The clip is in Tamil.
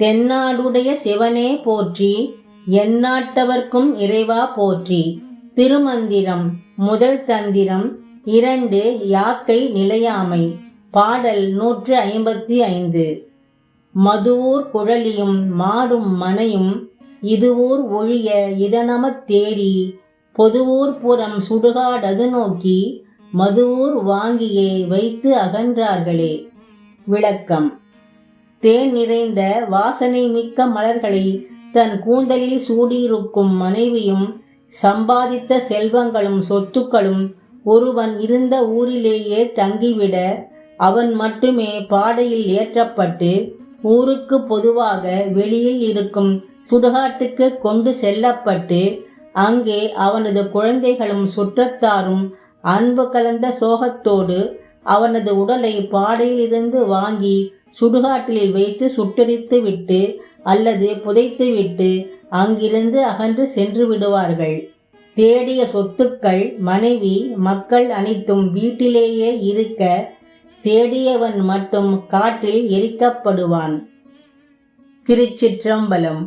தென்னாடுடைய சிவனே போற்றி எந்நாட்டவர்க்கும் இறைவா போற்றி. திருமந்திரம் முதல் தந்திரம் இரண்டு யாக்கை நிலையாமை. பாடல் நூற்று ஐம்பத்தி ஐந்து. மதுவூர் குழலியும் மாடும் மனையும் இதுவூர் ஒழிய இதனமத் தேரி பொதுவூர் புறம் சுடுகாடது நோக்கி மதுவூர் வாங்கியே வைத்து அகன்றார்களே. விளக்கம். தேன் நிறைந்த வாசனை மிக்க மலர்களை தன் கூந்தலில் சூடியிருக்கும் மனைவியும் சம்பாதித்த செல்வங்களும் சொத்துக்களும் ஒருவன் இருந்த ஊரிலேயே தங்கிவிட அவன் மட்டுமே பாடையில் ஏற்றப்பட்டு ஊருக்கு பொதுவாக வெளியில் இருக்கும் சுடுகாட்டுக்கு கொண்டு செல்லப்பட்டு அங்கே அவனது குழந்தைகளும் சுற்றத்தாரும் அன்பு கலந்த சோகத்தோடு அவனது உடலை பாடையிலிருந்து வாங்கி சுடுகாட்டில் வைத்து சுட்டெரித்து விட்டு அல்லது புதைத்து விட்டு அங்கிருந்து அகன்று சென்று விடுவார்கள். தேடிய சொத்துக்கள் மனைவி மக்கள் அனைத்தும் வீட்டிலேயே இருக்க தேடியவன் மட்டும் காற்றில் எரிக்கப்படுவான். திருச்சிற்றம்பலம்